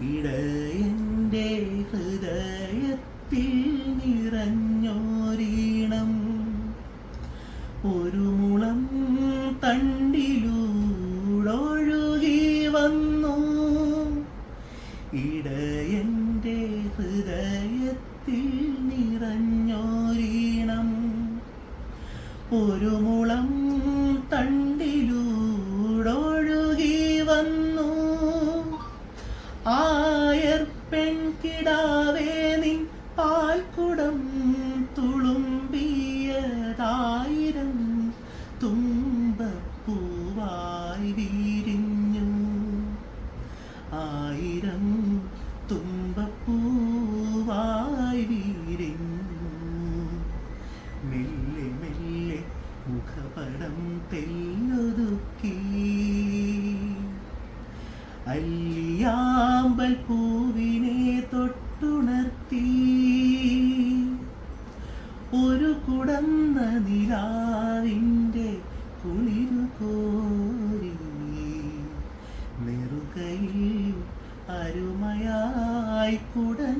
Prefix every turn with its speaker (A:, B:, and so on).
A: ഇടയന്റെ ഹൃദയത്തിൽ നിറഞ്ഞോരീണം. ഒരു മുളം തണ്ടിലൂടൊഴുകി വന്നു. ഇടയന്റെ ഹൃദയത്തിൽ നിറഞ്ഞോരീണം. ഒരു മുളം തണ്ടിലൂടൊഴുകി പെൺകിടാവേ നീ പാൽക്കുടം തുളുമ്പിയതായിരം തുമ്പപ്പൂവായി വിരിഞ്ഞു. ആയിരം തുമ്പപ്പൂവായി വിരിഞ്ഞു. മെല്ലെ മെല്ലെ മുഖപടം തെല്ലൊതുക്കി. അല്ലിയാമ്പൽ പൂവിനെ തൊട്ടുണർത്തി ഒരു കുടന്ന നിലാവിന്റെ കുളിരു കോരി. നെറുകയിൽ അരുമയായി കുടഞ്ഞതാ